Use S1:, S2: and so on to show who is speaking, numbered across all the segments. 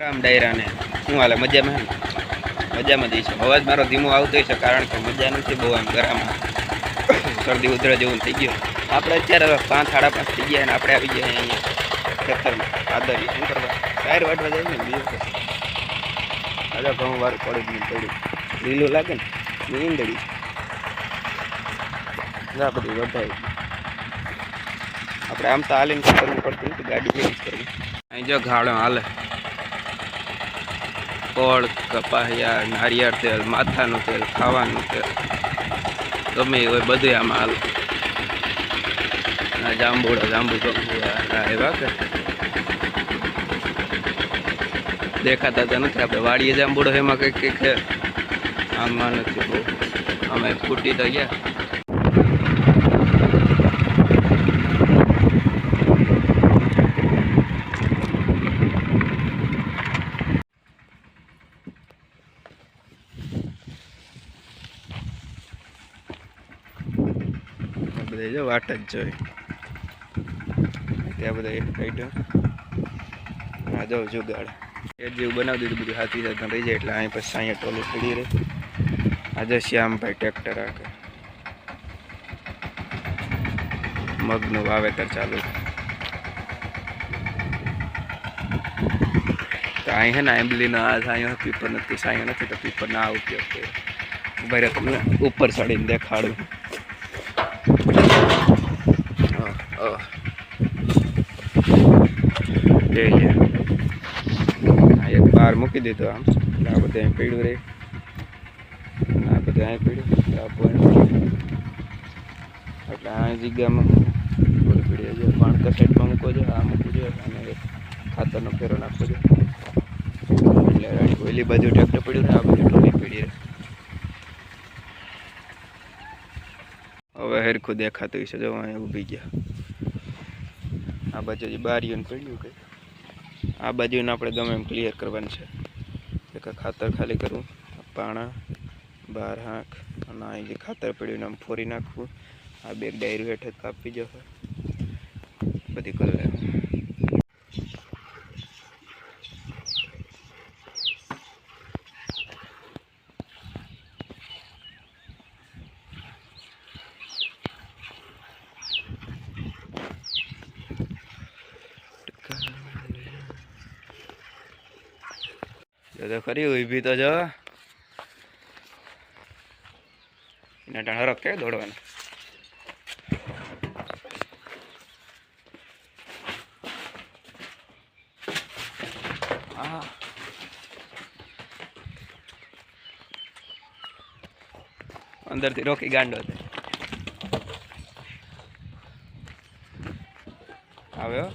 S1: રામ ડાયરાને. શું હાલે? મજામાં ને મજામાં જઈશ છે. અવાજ મારો ધીમો આવતો છે કારણ કે મજા નથી બહુ આમ ગરામાં. શરદી ઉધરા જેવું થઈ ગયું. આપણે અત્યારે પાંચ, સાડા પાંચ થઈ ગયા અને આપણે આવી ગયા અહીંયા ખેતરમાં. આદરી શું કરવા? ટાયર વાટવા જાય ને? બીજું આજે ઘણું વાર પડી ગયું પડ્યું લીલું લાગે ને? નીંદડી. આ બધું વધારે આપણે આમ તો હાલીને કરવું પડતું ગાડી જ કરવી અહીં જો ઘાડો હાલે. ગોળ, કપાહિયા, નારિયેળ તેલ, માથાનું તેલ, ખાવાનું તેલ. ગમે એ બધું આમાં હાલ. આ જાંબુડા, જાંબુ એવા કે. દેખાતા તો નથી આપણે. વાડીએ જાંબુડો એમાં કંઈક કંઈક આમાં નથી બહુ. અમે ફૂટી તો ગયા. જો વાટ જ જોઈ. ત્યાં બધા આઈટમ આ જાઉં જુગાડ. એ જેવું બનાવી દીધું બધું હાથી સાથે રહી જાય એટલે અહીં પછી અહીંયા ટોલી પડી રહે. આજે શ્યામભાઈ ટ્રેક્ટર આખે. મગનું વાવેતર ચાલુ. તો અહીં છે ને આંબલીનો આ સાયો પીપર નથી, સાયો નથી, તો પીપરના આ ઉપયોગ કર્યો. રહે, તમને ઉપર ચડીને દેખાડું Oh, oh. એ છે આ એક બહાર મૂકી દીધો આમ. એટલે આ બધા અહીં પીડ્યું રહે આ બધું અહીં પીડ્યું. આ પણ એટલે આ જગ્યામાં થોડી પીડી છે પાણકા સાઈડમાં મૂકવો છે. આ મૂકવું જોઈએ અને ખાતરનો ફેરો નાખવો જોઈએ એટલે ઓલી બાજુ ટ્રેક્ટર પડ્યું ને આ બાજુ ટોલી પીડી રહે હવે હરખું દેખાતું છે જો અહીંયા ઊભી ગયા. આ બાજુ બારીઓને પડ્યું કે આ બાજુને આપણે ગમે એમ ક્લિયર કરવાનું છે. એક ખાતર ખાલી કરવું, પાણા, બાર હાંખ અને આ જે ખાતર પડ્યું આમ ફોરી નાખવું, આ બે ડાયરી હેઠળ કાપી જશે. બધી કરી તો ખરી ઊભી તો જો. એને ટાણ હરક કે દોડવાનું? હા અંદરથી રોકી ગાંડો હતો આવ્યો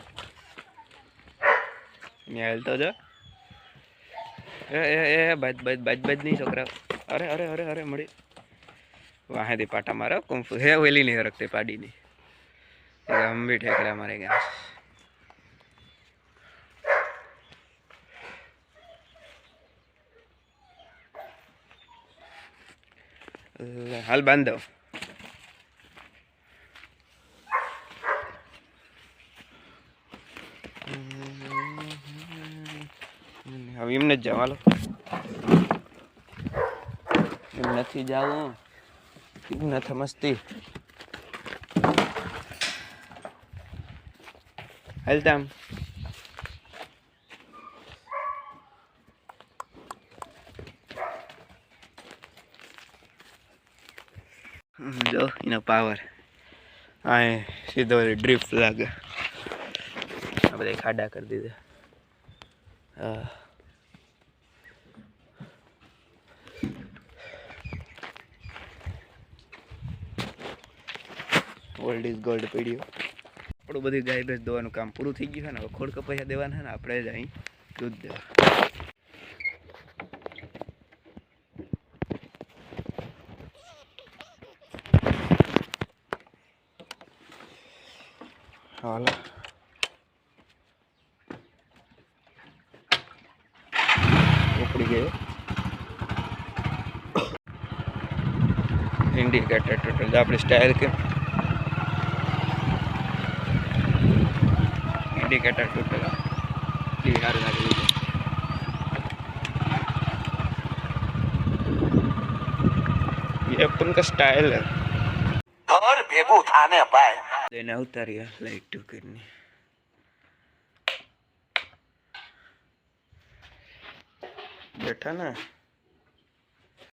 S1: હેલતો જો. એ એ એ બાજ બાજ બાજ બાજ નહીં છોકરા. અરે અરે અરે અરે, મળી. વાહેથી પાટા મારો હે વેલી નહીં હરકતે પાડીની. ગંભીર ઠેકડા મારે હાલ બાંધો હવે એમને જ જવાનું એમ નથી જવું. એમ નથી મસ્તી. હાલતા આમ જો, એનો પાવર આ સીધો ડ્રીપ લાગે. આ બધા ખાડા કરી દીધા. હા. ઓલ્ડ ઇઝ ગોલ્ડ પીડ્યું. આપણું બધું ગાય ભેંસ દોવાનું કામ પૂરું થઈ ગયું છે ને હવે ખોડ કપાયા દેવાના છે ને આપણે જ અહીં દૂધ દેવા. હાલો. ઉપડી ગયો. ઇન્ડિકેટર ટોટલ આપણી સ્ટાઇલ કે ઇન્ડિકેટર તૂટેલા. ટીવી સારું લાગી દીધું
S2: એપન સ્ટાઇલ थाने
S1: पाए લઈને ઉતારીએ લાઈટ ટિકિટની બેઠા ને?